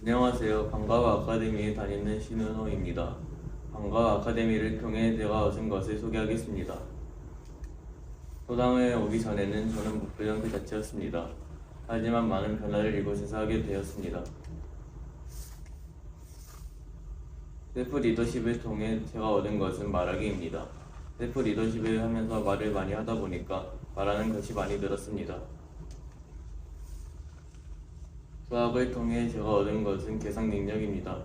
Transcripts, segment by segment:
안녕하세요. 방과후 아카데미에 다니는 신은호입니다. 방과후 아카데미를 통해 제가 얻은 것을 소개하겠습니다. 소당에 오기 전에는 저는 무표정 그 자체였습니다. 하지만 많은 변화를 이곳에서 하게 되었습니다. 셀프 리더십을 통해 제가 얻은 것은 말하기입니다. 셀프 리더십을 하면서 말을 많이 하다 보니까 말하는 것이 많이 늘었습니다. 수학을 통해 제가 얻은 것은 계산 능력입니다.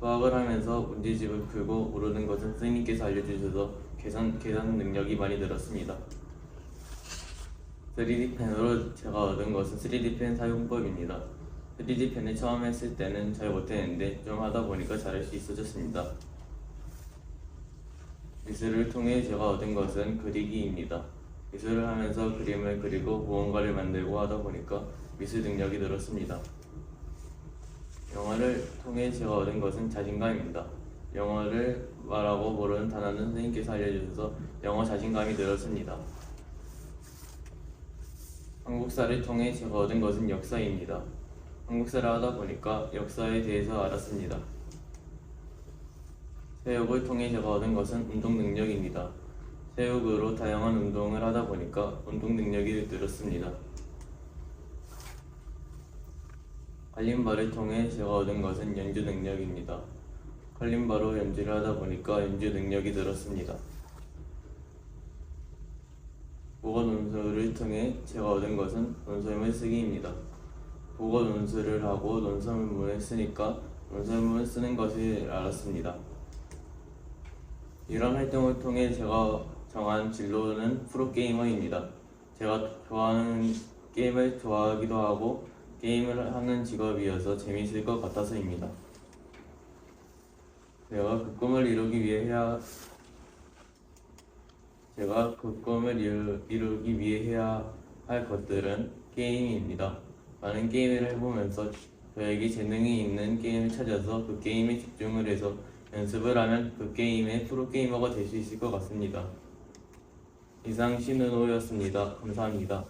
수학을 하면서 문제집을 풀고 모르는 것은 선생님께서 알려주셔서 계산, 계산 능력이 많이 늘었습니다. 3D 펜으로 제가 얻은 것은 3D 펜 사용법입니다. 3D 펜을 처음 했을 때는 잘 못했는데 좀 하다 보니까 잘할 수 있어졌습니다. 미술을 통해 제가 얻은 것은 그리기입니다. 미술을 하면서 그림을 그리고 무언가를 만들고 하다 보니까 미술 능력이 늘었습니다. 영어를 통해 제가 얻은 것은 자신감입니다. 영어를 말하고 모르는 단어는 선생님께서 알려주셔서 영어 자신감이 늘었습니다. 한국사를 통해 제가 얻은 것은 역사입니다. 한국사를 하다 보니까 역사에 대해서 알았습니다. 체육을 통해 제가 얻은 것은 운동 능력입니다. 체육으로 다양한 운동을 하다 보니까 운동 능력이 늘었습니다. 칼림바를 통해 제가 얻은 것은 연주 능력입니다. 칼림바로 연주를 하다 보니까 연주 능력이 늘었습니다. 보고 논술을 통해 제가 얻은 것은 논설문 쓰기입니다. 보고 논술을 하고 논설문을 쓰니까 논설문을 쓰는 것을 알았습니다. 이런 활동을 통해 제가 정한 진로는 프로게이머입니다. 제가 좋아하는 게임을 좋아하기도 하고 게임을 하는 직업이어서 재미있을 것 같아서입니다. 제가 그 꿈을 이루기 위해 해야 제가 그 꿈을 이루, 이루기 위해 해야 할 것들은 게임입니다. 많은 게임을 해보면서 저에게 재능이 있는 게임을 찾아서 그 게임에 집중을 해서 연습을 하면 그 게임의 프로게이머가 될 수 있을 것 같습니다. 이상 신은호였습니다. 감사합니다.